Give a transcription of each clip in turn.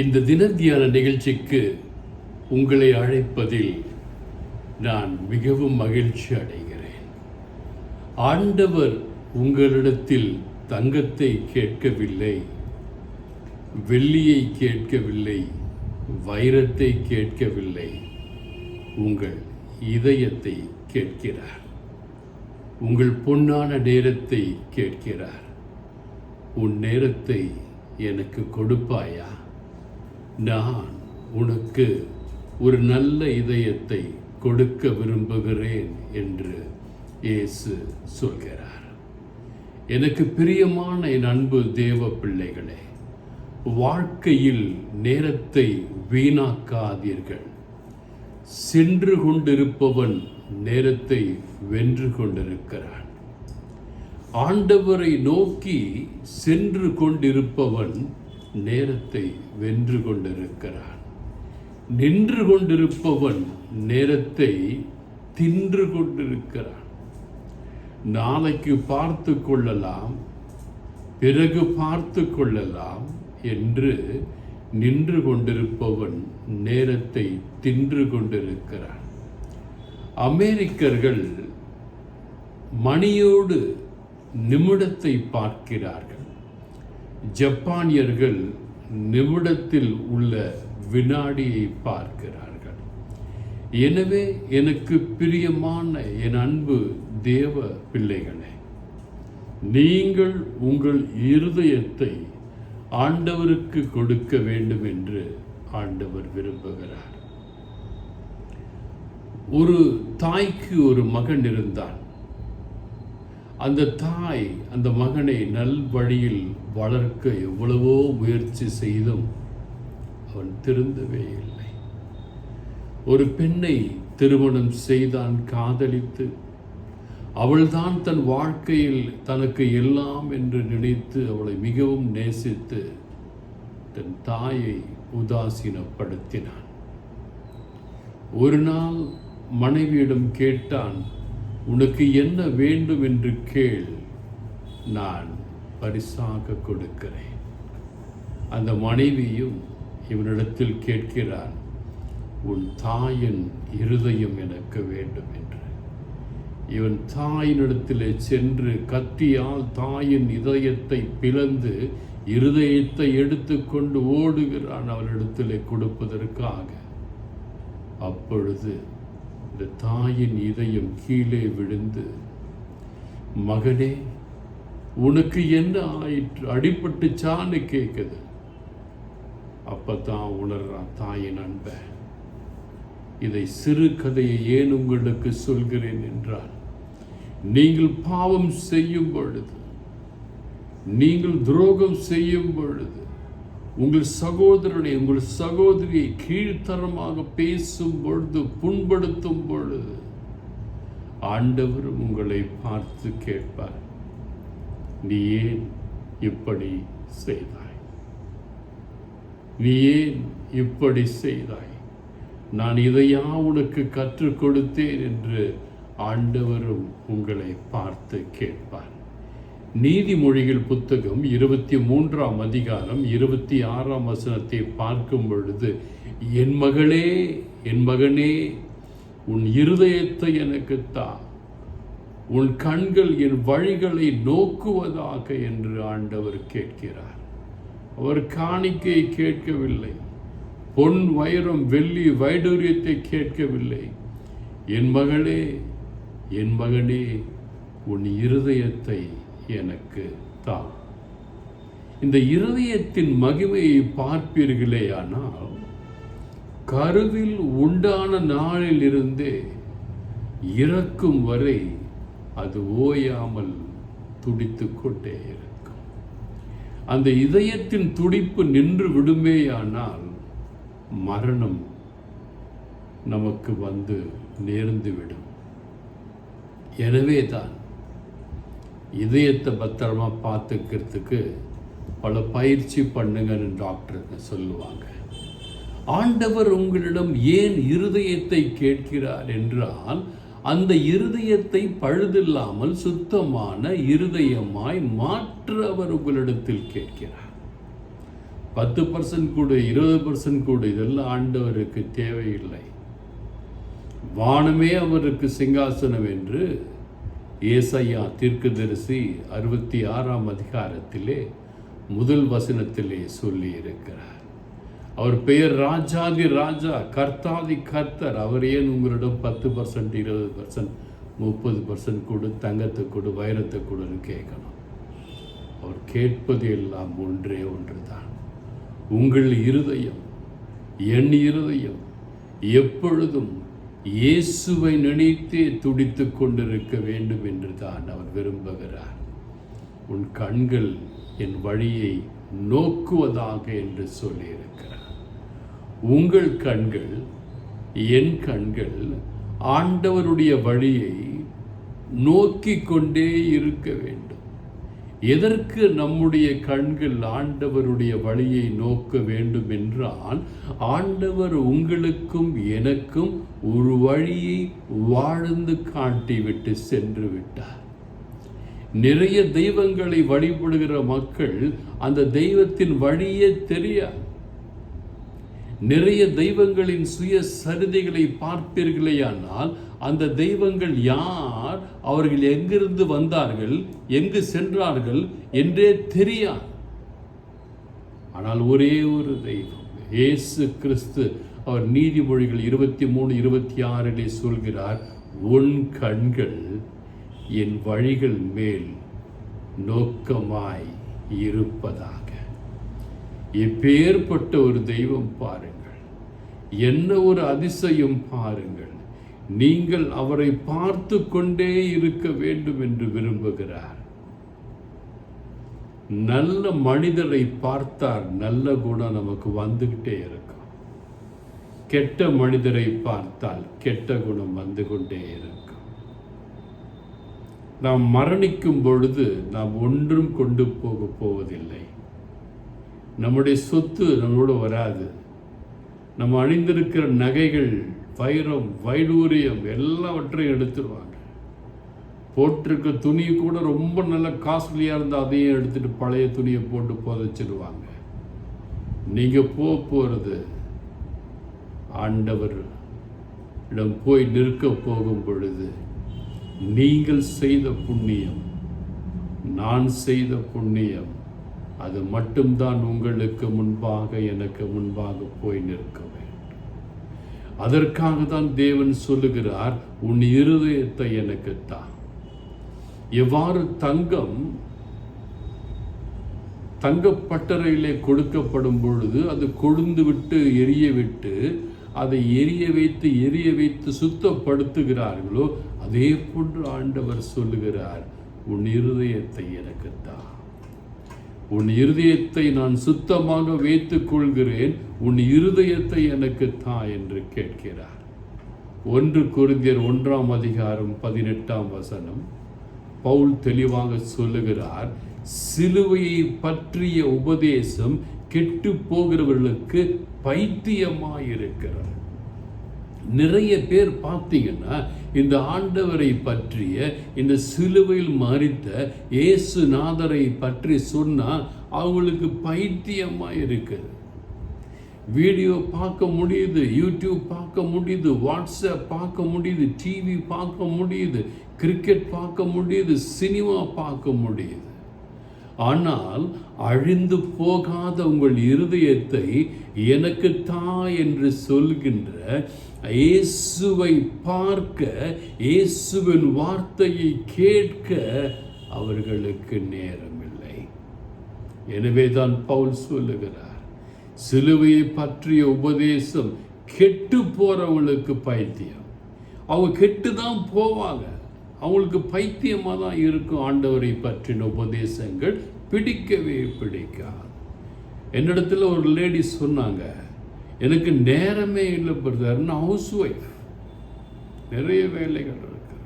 இந்த தினத்தியான நிகழ்ச்சிக்கு உங்களை அழைப்பதில் நான் மிகவும் மகிழ்ச்சி அடைகிறேன். ஆண்டவர் உங்களிடத்தில் தங்கத்தை கேட்கவில்லை வெள்ளியை கேட்கவில்லை வைரத்தை கேட்கவில்லை. உங்கள் இதயத்தை கேட்கிறார். உங்கள் பொன்னான நேரத்தை கேட்கிறார். உன் நேரத்தை எனக்கு கொடுப்பாயா? நான் உனக்கு ஒரு நல்ல இதயத்தை கொடுக்க விரும்புகிறேன் என்று இயேசு சொல்கிறார். எனக்கு பிரியமான என் அன்பு தேவ பிள்ளைகளே வாழ்க்கையில் நேரத்தை வீணாக்காதீர்கள். சென்று கொண்டிருப்பவன் நேரத்தை வென்று கொண்டிருக்கிறான். ஆண்டவரை நோக்கி சென்று கொண்டிருப்பவன் நேரத்தை வென்று கொண்டிருக்கிறான். நின்று கொண்டிருப்பவன் நேரத்தை தின்று கொண்டிருக்கிறான். நாளைக்கு பார்த்து கொள்ளலாம் பிறகு பார்த்து கொள்ளலாம் என்று நின்று கொண்டிருப்பவன் நேரத்தை தின்று கொண்டிருக்கிறான். அமெரிக்கர்கள் மணியோடு நிமிடத்தை பார்க்கிறார்கள். ஜப்பானியர்கள் நிமிடத்தில் உள்ள வினாடியை பார்க்கிறார்கள். எனவே எனக்கு பிரியமான என் அன்பு தேவ பிள்ளைகளே நீங்கள் உங்கள் இருதயத்தை ஆண்டவருக்கு கொடுக்க வேண்டும் என்று ஆண்டவர் விரும்புகிறார். ஒரு தாய்க்கு ஒரு மகன் இருந்தான். அந்த தாய் அந்த மகனை நல் வழியில் வளர்க்க எவ்வளவோ முயற்சி செய்தும் அவன் திருந்தவே இல்லை. ஒரு பெண்ணை திருமணம் செய்தான் காதலித்து அவள்தான் தன் வாழ்க்கையில் தனக்கு எல்லாம் என்று நினைத்து அவளை மிகவும் நேசித்து தன் தாயை உதாசீனப்படுத்தினான். ஒரு நாள் மனைவியிடம் கேட்டான் உனக்கு என்ன வேண்டும் என்று கேள். நான் பரிசாக கொடுக்கிறேன். அந்த மனைவியும் இவனிடத்தில் கேட்கிறான் உன் தாயின் இருதயம் எனக்கு வேண்டும் என்று. இவன் தாயினிடத்திலே சென்று கத்தியால் தாயின் இதயத்தை பிளந்து இருதயத்தை எடுத்துக்கொண்டு ஓடுகிறான் அவளிடத்திலே கொடுப்பதற்காக. அப்பொழுது இந்த தாயின் இதயம் கீழே விழுந்து மகனே உனக்கு என்ன ஆயிற்று? அடிபட்டுச்சான்னு கேட்குது கேட்குது. அப்பதான் உணர்றான் தாயின் அன்பை. இதை சிறு கதையை ஏன் உங்களுக்கு சொல்கிறேன்? என்றால் நீங்கள் பாவம் செய்யும் பொழுது நீங்கள் துரோகம் செய்யும் பொழுது உங்கள் சகோதரனை உங்கள் சகோதரியை கீழ்த்தரமாக பேசும் பொழுது புண்படுத்தும் பொழுது ஆண்டவரும் உங்களை பார்த்து கேட்பார் நீ ஏன் இப்படி செய்தாய்? நீ ஏன் இப்படி செய்தாய்? நான் இதையா உனக்கு கற்றுக் கொடுத்தேன்? என்று ஆண்டவரும் உங்களை பார்த்து கேட்பார். நீதிமொழிகள் புத்தகம் இருபத்தி மூன்றாம் அதிகாரம் இருபத்தி ஆறாம் வசனத்தை பார்க்கும் பொழுது என் மகளே என் மகனே உன் இருதயத்தை எனக்குத்தா உன் கண்கள் என் வழிகளை நோக்குவதாக என்று ஆண்டவர் கேட்கிறார். அவர் காணிக்கை கேட்கவில்லை. பொன் வைரம் வெள்ளி வைடூரியத்தை கேட்கவில்லை. என் மகளே என் மகனே உன் இருதயத்தை எனக்கு தான். இந்த இருதயத்தின் மகிமையை பார்ப்பீர்களே ஆனால் கருவில் உண்டான நாளிலிருந்தே இறக்கும் வரை அது ஓயாமல் துடித்து கொண்டே இருக்கும். அந்த இதயத்தின் துடிப்பு நின்று விடுமேயானால் மரணம் நமக்கு வந்து நேர்ந்துவிடும் எனவே தான் இதயத்தை பத்திரமா பார்த்துக்கிறதுக்கு பல பயிற்சி பண்ணுங்கன்னு டாக்டருங்க சொல்லுவாங்க. ஆண்டவர் உங்களிடம் ஏன் இருதயத்தை கேட்கிறார் என்றால் அந்த இருதயத்தை பழுதில்லாமல் சுத்தமான இருதயமாய் மாற்ற அவர் உங்களிடத்தில் கேட்கிறார். பத்து பர்சன்ட் கூட இருபது பர்சன்ட் கூட இதெல்லாம் ஆண்டவருக்கு தேவையில்லை. வானமே அவருக்கு சிங்காசனம் என்று ஏசையா தீர்க்கதரிசி அறுபத்தி ஆறாம் அதிகாரத்திலே முதல் வசனத்திலே சொல்லி இருக்கிறார் அவர் பெயர் ராஜாதி ராஜா கர்த்தாதி கர்த்தர். அவர் ஏன் உங்களிடம் பத்து பர்சன்ட் இருபது பர்சன்ட் முப்பது பர்சன்ட் கொடு தங்கத்தை கொடு வைரத்தை கொடுன்னு கேட்கணும்? அவர் கேட்பது எல்லாம் ஒன்றே ஒன்று தான் உங்கள் இருதயம் என் இருதயம் எப்பொழுதும் இயேசுவை நினைத்து துடித்து கொண்டிருக்க வேண்டும் என்று தான் அவர் விரும்புகிறார். உன் கண்கள் என் வழியை நோக்குவதாக என்று சொல்லியிருக்கிறார். உங்கள் கண்கள் என் கண்கள் ஆண்டவருடைய வழியை நோக்கி கொண்டே இருக்க வேண்டும். எதற்கு நம்முடைய கண்கள் ஆண்டவருடைய வழியை நோக்க வேண்டும் என்றால் ஆண்டவர் உங்களுக்கும் எனக்கும் ஒரு வழியை வாழ்ந்து காட்டிவிட்டு சென்று விட்டார். நிறைய தெய்வங்களை வழிபடுகிற மக்கள் அந்த தெய்வத்தின் வழியே தெரியாது. நிறைய தெய்வங்களின் சுய சரிதைகளை பார்ப்பீர்களேயானால் அந்த தெய்வங்கள் யார்? அவர்கள் எங்கிருந்து வந்தார்கள்? எங்கு சென்றார்கள்? என்றே தெரியாது. ஆனால் ஒரே ஒரு தெய்வம் இயேசு கிறிஸ்து. அவர் நீதிமொழிகள் இருபத்தி மூணு இருபத்தி ஆறிலே சொல்கிறார் உன் கண்கள் என் வழிகள் மேல் நோக்கமாய் இருப்பதாக. எப்பேற்பட்ட ஒரு தெய்வம் பாருங்கள். என்ன ஒரு அதிசயம் பாருங்கள். நீங்கள் அவரை பார்த்து கொண்டே இருக்க வேண்டும் என்று விரும்புகிறார். நல்ல மனிதரை பார்த்தால் நல்ல குணம் நமக்கு வந்துகிட்டே இருக்கும். கெட்ட மனிதரை பார்த்தால் கெட்ட குணம் வந்து கொண்டே இருக்கும். நாம் மரணிக்கும் பொழுது நாம் ஒன்றும் கொண்டு போக போவதில்லை. நம்முடைய சொத்து நம்மளோட வராது. நம்ம அணிந்திருக்கிற நகைகள் வைரம் வைடூரியம் எல்லாவற்றையும் எடுத்துருவாங்க. போட்டிருக்க துணி கூட ரொம்ப நல்ல காஸ்ட்லியாக இருந்தால் அதையும் எடுத்துகிட்டு பழைய துணியை போட்டு புதைச்சிடுவாங்க நீங்கள் போக போகிறது ஆண்டவர் இடம் போய் நிற்க போகும் பொழுது நீங்கள் செய்த புண்ணியம் நான் செய்த புண்ணியம் அது மட்டும்தான் உங்களுக்கு முன்பாக எனக்கு முன்பாக போய் நிற்கும். அதற்காக தான் தேவன் சொல்லுகிறார் உன் இருதயத்தை எனக்கு தான் எவ்வாறு தங்கம் தங்கப்பட்டறையிலே கொடுக்கப்படும் பொழுது அது கொழுந்து விட்டு எரிய விட்டு அதை எரிய வைத்து எரிய வைத்து சுத்தப்படுத்துகிறார்களோ அதே போன்று ஆண்டவர் சொல்லுகிறார் உன் இருதயத்தை எனக்குத்தான் உன் இருதயத்தை நான் சுத்தமாக வைத்துக் கொள்கிறேன் உன் இருதயத்தை எனக்கு தா என்று கேட்கிறார். ஒன்று குருந்தியர் ஒன்றாம் அதிகாரம் பதினெட்டாம் வசனம். பவுல் தெளிவாக சொல்லுகிறார் சிலுவையை பற்றிய உபதேசம் கெட்டு போகிறவர்களுக்கு பைத்தியமாயிருக்கிறார் நிறைய பேர் பார்த்தீங்கன்னா இந்த ஆண்டவரை பற்றிய இந்த சிலுவையில் மறித்த இயேசுநாதரை பற்றி சொன்னால் அவங்களுக்கு பைத்தியமாக இருக்குது. வீடியோ பார்க்க முடியுது யூடியூப் பார்க்க முடியுது வாட்ஸ்அப் பார்க்க முடியுது டிவி பார்க்க முடியுது கிரிக்கெட் பார்க்க முடியுது சினிமா பார்க்க முடியுது. ஆனால் அழிந்து போகாத உங்கள் இருதயத்தை எனக்கு தா என்று சொல்கின்ற இயேசுவை பார்க்க இயேசுவின் வார்த்தையை கேட்க அவர்களுக்கு நேரமில்லை. எனவே தான் பவுல் சொல்லுகிறார் சிலுவையை பற்றிய உபதேசம் கெட்டு போறவங்களுக்கு பைத்தியம். அவங்க கெட்டு தான் போவாங்க. அவங்களுக்கு பைத்தியமாக தான் இருக்கும் ஆண்டவரை பற்றின உபதேசங்கள். பிடிக்கவே பிடிக்காது. என்னிடத்தில் ஒரு லேடி சொன்னாங்க எனக்கு நேரமே இல்லை பிரதர்னு ஹவுஸ் ஒய்ஃப் நிறைய வேலைகள் இருக்கு.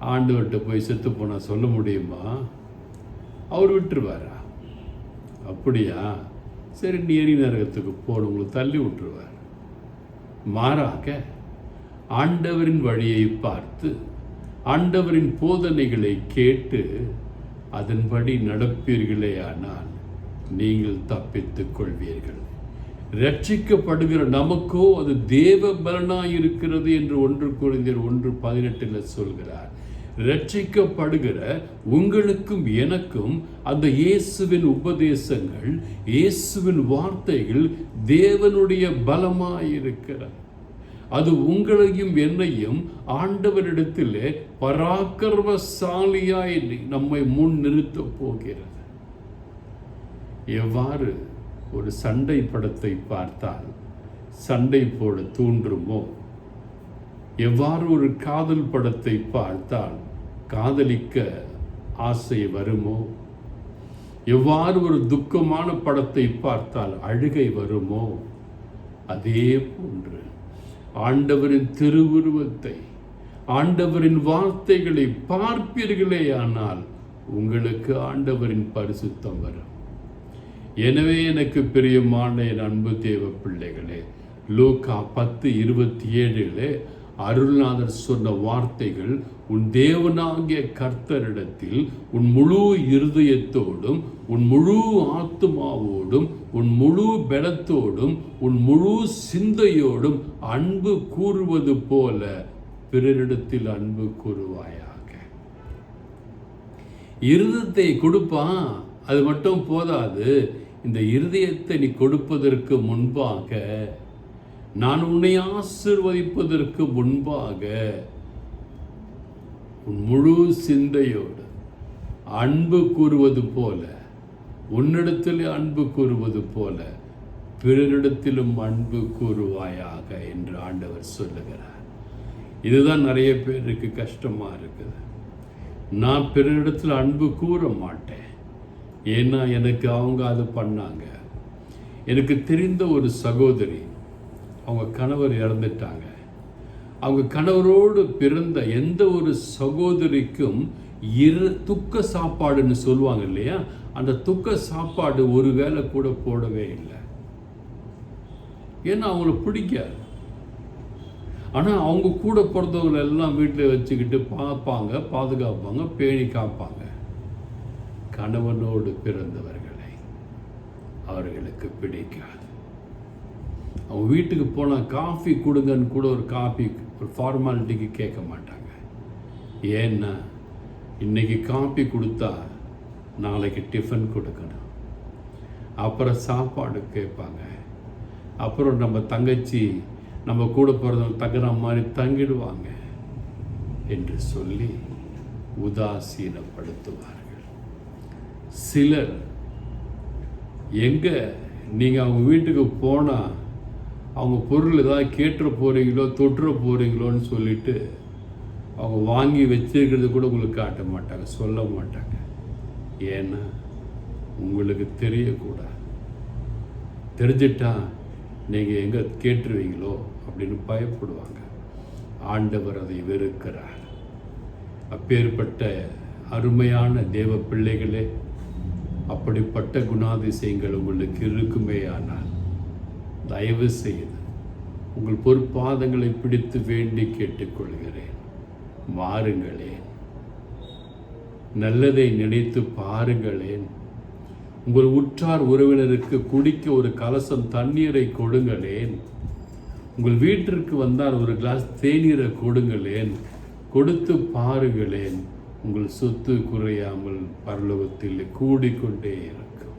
ஆண்டவர்கிட்ட போய் செத்து போனால் சொல்ல முடியுமா? அவர் விட்டுருவாரா? அப்படியா? சரி நீ எரி நரகத்துக்கு போன உங்களுக்கு தள்ளி விட்டுருவார். மாறாக ஆண்டவரின் வழியை பார்த்து ஆண்டவரின் போதனைகளை கேட்டு அதன்படி நடப்பீர்களே ஆனால் நீங்கள் தப்பித்துக் கொள்வீர்கள். ரட்சிக்கப்படுகிற நமக்கோ அது தேவ இருக்கிறது என்று ஒன்று குறைந்தர் ஒன்று பதினெட்டில் சொல்கிறார். ரட்சிக்கப்படுகிற உங்களுக்கும் எனக்கும் அந்த இயேசுவின் உபதேசங்கள் இயேசுவின் வார்த்தைகள் தேவனுடைய பலமாயிருக்கிறது அது உங்களையும் என்னையும் ஆண்டவரிடத்திலே பராக்கிரமசாலியாய் நம்மை முன் நிறுத்தப் போகிறது. எவ்வாறு ஒரு சண்டை படத்தை பார்த்தால் சண்டை போட தூண்டுமோ எவ்வாறு ஒரு காதல் படத்தை பார்த்தால் காதலிக்க ஆசை வருமோ? எவ்வாறு ஒரு துக்கமான படத்தை பார்த்தால் அழுகை வருமோ? அதே போன்று ஆண்டவரின் திருவுருவத்தை ஆண்டவரின் வார்த்தைகளை பார்ப்பீர்களே ஆனால் உங்களுக்கு ஆண்டவரின் பரிசுத்தம் வரும். எனவே எனக்கு பிரியமான என் அன்பு தேவ பிள்ளைகளே லூக்கா பத்து இருபத்தி ஏழிலே அருள்நாதர் சொன்ன வார்த்தைகள் உன் தேவனாகிய கர்த்தரிடத்தில் உன் முழு இருதயத்தோடும் உன் முழு ஆத்துமாவோடும் உன் முழு பலத்தோடும் உன் முழு சிந்தையோடும் அன்பு கூறுவது போல பிறரிடத்தில் அன்பு கூறுவாயாக. இருதத்தை கொடுப்பான் அது மட்டும் போதாது. இந்த இருதயத்தை நீ கொடுப்பதற்கு முன்பாக நான் உன்னை ஆசிர்வதிப்பதற்கு முன்பாக உன் முழு சிந்தையோடு அன்பு கூறுவது போல உன்னிடத்தில் அன்பு கூறுவது போல பிறரிடத்திலும் அன்பு கூறுவாயாக என்று ஆண்டவர் சொல்லுகிறார். இதுதான் நிறைய பேருக்கு கஷ்டமாக இருக்குது. நான் பிறரிடத்தில் அன்பு கூற மாட்டேன். ஏன்னா எனக்கு அவங்க அது பண்ணாங்க. எனக்கு தெரிந்த ஒரு சகோதரி அவங்க கணவர் இறந்துட்டாங்க. அவங்க கணவரோடு பிறந்த எந்த ஒரு சகோதரிக்கும் இரு துக்க சாப்பாடுன்னு சொல்லுவாங்க இல்லையா? அந்த துக்க சாப்பாடு ஒரு வேளை கூட போடவே இல்லை. ஏன்னா அவங்கள பிடிக்காது. ஆனால் அவங்க கூட பிறந்தவங்களை எல்லாம் வீட்டில் வச்சுக்கிட்டு பார்ப்பாங்க பாதுகாப்பாங்க பேணி காப்பாங்க. கணவனோடு பிறந்தவர்களை அவர்களுக்கு பிடிக்காது. அவங்க வீட்டுக்கு போனால் காஃபி கொடுங்கன்னு கூட ஒரு காஃபி ஒரு ஃபார்மாலிட்டிக்கு கேட்க மாட்டாங்க. ஏன்னா இன்றைக்கி காஃபி கொடுத்தா நாளைக்கு டிஃபன் கொடுக்கணும். அப்புறம் சாப்பாடு கேட்பாங்க. அப்புறம் நம்ம தங்கச்சி நம்ம கூட பிறந்தவங்க தங்குற மாதிரி தங்கிடுவாங்க என்று சொல்லி உதாசீனப்படுத்துவார்கள். சிலர் எங்கே நீங்கள் அவங்க வீட்டுக்கு போனால் அவங்க பொருள் ஏதாவது கேட்டுற போகிறீங்களோ தொட்டுற போகிறீங்களோன்னு சொல்லிட்டு அவங்க வாங்கி வச்சிருக்கிறது கூட உங்களுக்கு காட்ட மாட்டாங்க சொல்ல மாட்டாங்க. ஏன்னா உங்களுக்கு தெரியக்கூடாது. தெரிஞ்சிட்டா நீங்கள் எங்கே கேட்டுருவீங்களோ அப்படின்னு பயப்படுவாங்க. ஆண்டவர் அதை வெறுக்கிறார். அப்பேற்பட்ட அருமையான தேவ பிள்ளைகளே அப்படிப்பட்ட குணாதிசயங்கள் உங்களுக்கு இருக்குமே ஆனால் தயவு செய்து உங்கள் பொறுப்பாதங்களை பிடித்து வேண்டி கேட்டுக்கொள்கிறேன். மாறுங்களேன் நல்லதை நினைத்து பாருங்களேன். உங்கள் உற்றார் உறவினருக்கு குடிக்க ஒரு கலசம் தண்ணீரை கொடுங்களேன். உங்கள் வீட்டிற்கு வந்தால் ஒரு கிளாஸ் தேநீரை கொடுங்களேன். கொடுத்து பாருங்களேன். உங்கள் சொத்து குறையாமல் பரலோகத்தில் கூடிக்கொண்டே இருக்கும்.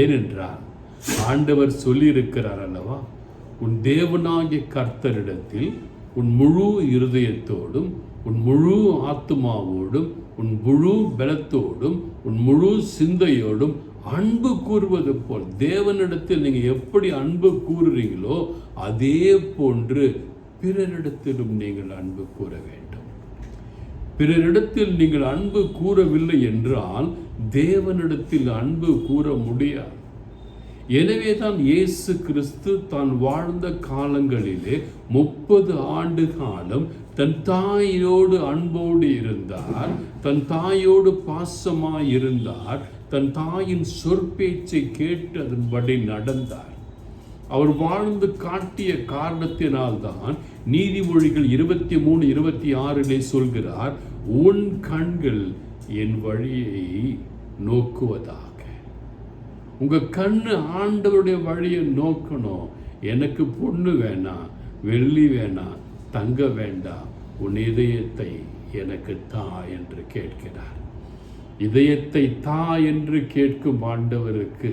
ஏனென்றால் ஆண்டவர் சொல்லியிருக்கிறார் அல்லவா? உன் தேவனாகிய கர்த்தரிடத்தில் உன் முழு இருதயத்தோடும் உன் முழு ஆத்மாவோடும் உன் முழு பலத்தோடும் உன் முழு சிந்தையோடும் அன்பு கூறுவது போல் தேவனிடத்தில் நீங்கள் எப்படி அன்பு கூறுறீங்களோ அதே போன்று பிறரிடத்திலும் நீங்கள் அன்பு கூற வேண்டும். பிறரிடத்தில் நீங்கள் அன்பு கூறவில்லை என்றால் தேவனிடத்தில் அன்பு கூற முடியாது. எனவே தான் இயேசு கிறிஸ்து தான் வாழ்ந்த காலங்களிலே முப்பது ஆண்டு காலம் தன் தாயோடு அன்போடு இருந்தார் தன் தாயோடு பாசமாய் இருந்தார் தன் தாயின் சொற்பேச்சை கேட்டு அதன்படி நடந்தார். அவர் வாழ்ந்து காட்டிய காரணத்தினால்தான் நீதிமொழிகள் இருபத்தி மூணு இருபத்தி ஆறிலே சொல்கிறார் உன் கண்கள் என் வழியை நோக்குவதா? உங்கள் கண்ணு ஆண்டவருடைய வழியை நோக்கணும். எனக்கு பொண்ணு வேணாம் வெள்ளி வேணாம் தங்க வேண்டாம். உன் இதயத்தை எனக்கு தா என்று கேட்கிறார். இதயத்தை தா என்று கேட்கும் ஆண்டவருக்கு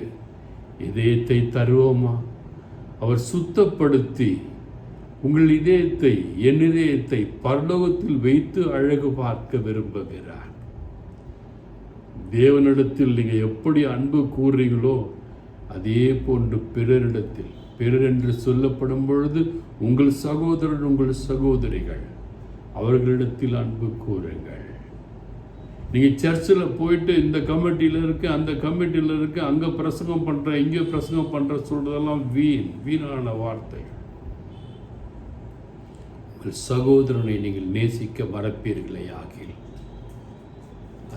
இதயத்தை தருவோமா? அவர் சுத்தப்படுத்தி உங்கள் இதயத்தை என் இதயத்தை பரலோகத்தில் வைத்து அழகு பார்க்க விரும்புகிறார். தேவனிடத்தில் நீங்கள் எப்படி அன்பு கூறுறீங்களோ அதே போன்று பிறரிடத்தில். பிறர் என்று சொல்லப்படும் பொழுது உங்கள் சகோதரன் உங்கள் சகோதரிகள் அவர்களிடத்தில் அன்பு கூறுங்கள். நீங்கள் சர்ச்சில் போயிட்டு இந்த கமிட்டியில் இருக்கு அந்த கமிட்டியில் இருக்கு அங்கே பிரசங்கம் பண்ணுற இங்கே பிரசங்கம் பண்ணுற சொல்கிறதெல்லாம் வீண் வீணான வார்த்தைகள். உங்கள் சகோதரனை நீங்கள் நேசிக்க மறப்பீர்களே ஆகில்.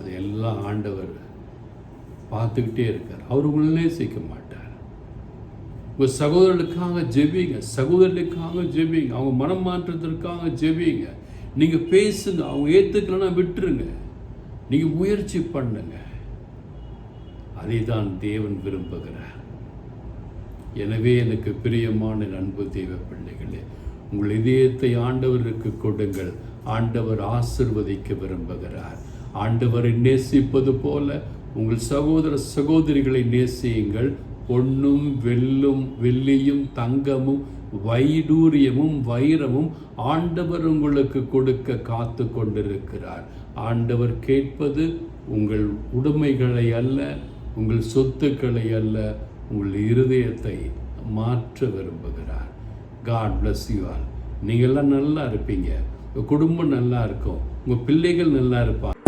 அதையெல்லாம் ஆண்டவர் பார்த்துக்கிட்டே இருக்கார். அவர் உங்களை நேசிக்க மாட்டார். உங்கள் சகோதரர்களுக்காக ஜெபிங்க. சகோதரர்களுக்காக ஜெபிங்க. அவங்க மனம் மாற்றத்திற்காக ஜெபிங்க. நீங்கள் பேசுங்க. அவங்க ஏற்றுக்கலன்னா விட்டுருங்க. நீங்கள் முயற்சி பண்ணுங்க. அதை தான் தேவன் விரும்புகிறார். எனவே எனக்கு பிரியமான அன்பு தெய்வ பிள்ளைகளே உங்கள் இதயத்தை ஆண்டவருக்கு கொடுங்கள். ஆண்டவர் ஆசிர்வதிக்க விரும்புகிறார். ஆண்டவரை நேசிப்பது போல உங்கள் சகோதர சகோதரிகளை நேசியுங்கள். பொன்னும் வெல்லும் வெள்ளியும் தங்கமும் வைடூரியமும் வைரமும் ஆண்டவர் உங்களுக்கு கொடுக்க காத்து கொண்டிருக்கிறார். ஆண்டவர் கேட்பது உங்கள் உடைமைகளை அல்ல உங்கள் சொத்துக்களை அல்ல உங்கள் இருதயத்தை மாற்ற விரும்புகிறார். காட் பிளஸ் யூ ஆல் நீங்கள்லாம் நல்லா இருப்பீங்க. உங்கள் குடும்பம் நல்லா இருக்கும். உங்கள் பிள்ளைகள் நல்லா இருப்பாங்க.